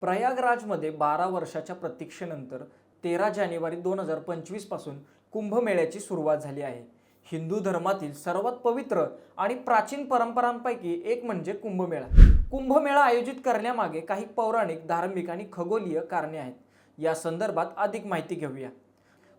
प्रयागराजमध्ये बारा वर्षाच्या प्रतीक्षेनंतर तेरा जानेवारी दोन हजार पंचवीसपासून कुंभमेळ्याची सुरुवात झाली आहे. हिंदू धर्मातील सर्वात पवित्र आणि प्राचीन परंपरांपैकी एक म्हणजे कुंभमेळा. कुंभमेळा आयोजित करण्यामागे काही पौराणिक धार्मिक आणि खगोलीय कारणे आहेत. या संदर्भात अधिक माहिती घेऊया.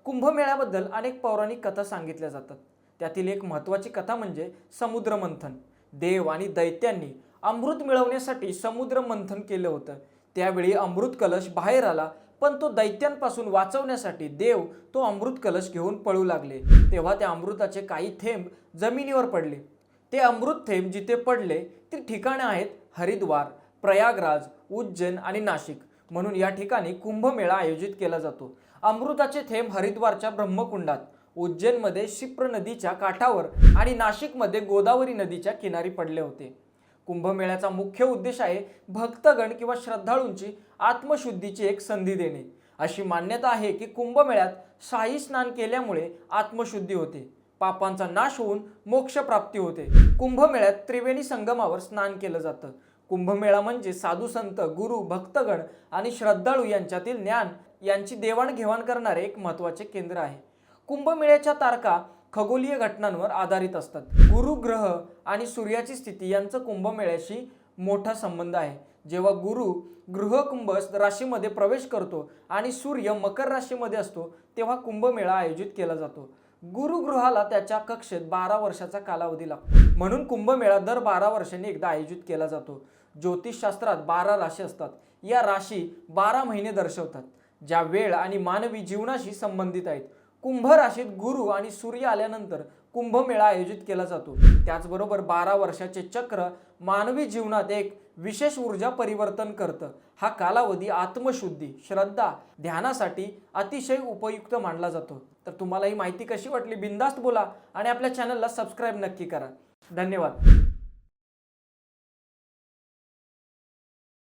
कुंभमेळ्याबद्दल अनेक पौराणिक कथा सांगितल्या जातात. त्यातील एक महत्त्वाची कथा म्हणजे समुद्र मंथन देव आणि दैत्यांनी अमृत मिळवण्यासाठी समुद्र मंथन केलं होतं. त्यावेळी अमृत कलश बाहेर आला पण तो दैत्यांपासून वाचवण्यासाठी देव तो अमृत कलश घेऊन पळू लागले. तेव्हा त्या अमृताचे काही थेंब जमिनीवर पडले. ते अमृत थेंब जिथे पडले ती ठिकाणं आहेत हरिद्वार प्रयागराज उज्जैन आणि नाशिक. म्हणून या ठिकाणी कुंभमेळा आयोजित केला जातो. अमृताचे थेंब हरिद्वारच्या ब्रह्मकुंडात उज्जैनमध्ये शिप्र नदीच्या काठावर आणि नाशिकमध्ये गोदावरी नदीच्या किनारी पडले होते. कुंभमेळ्याचा मुख्य उद्देश आहे भक्तगण किंवा श्रद्धाळूंची आत्मशुद्धीची एक संधी देणे. अशी मान्यता आहे की कुंभमेळ्यात शाही स्नान केल्यामुळे आत्मशुद्धी होते. पापांचा नाश होऊन मोक्षप्राप्ती होते. कुंभमेळ्यात त्रिवेणी संगमावर स्नान केलं जातं. कुंभमेळा म्हणजे साधू संत गुरु भक्तगण आणि श्रद्धाळू यांच्यातील ज्ञान यांची देवाणघेवाण करणारे एक महत्त्वाचे केंद्र आहे. कुंभमेळ्याच्या तारखा खगोलीय घटनांवर आधारित असतात. गुरु ग्रह आणि सूर्याची स्थिती यांचा कुंभमेळ्याशी मोठा संबंध आहे. जेव्हा गुरु गृहकुंभ राशीमध्ये प्रवेश करतो आणि सूर्य मकर राशीमध्ये असतो तेव्हा कुंभमेळा आयोजित केला जातो. गुरुगृहाला त्याच्या कक्षेत बारा वर्षाचा कालावधी लागतो. म्हणून कुंभमेळा दर बारा वर्षांनी एकदा आयोजित केला जातो. ज्योतिषशास्त्रात बारा राशी असतात. या राशी बारा महिने दर्शवतात. ज्या वेळ आणि मानवी जीवनाशी संबंधित आहेत. कुंभ राशीत गुरु आणि सूर्य आल्यानंतर कुंभमेळा आयोजित केला जातो. त्याचबरोबर बारा वर्षाचे चक्र मानवी जीवनात एक विशेष ऊर्जा परिवर्तन करतं. हा कालावधी आत्मशुद्धी श्रद्धा ध्यानासाठी अतिशय उपयुक्त मानला जातो. तर तुम्हाला ही माहिती कशी वाटली? बिंदास्त बोला आणि आपल्या चॅनलला सबस्क्राईब नक्की करा. धन्यवाद.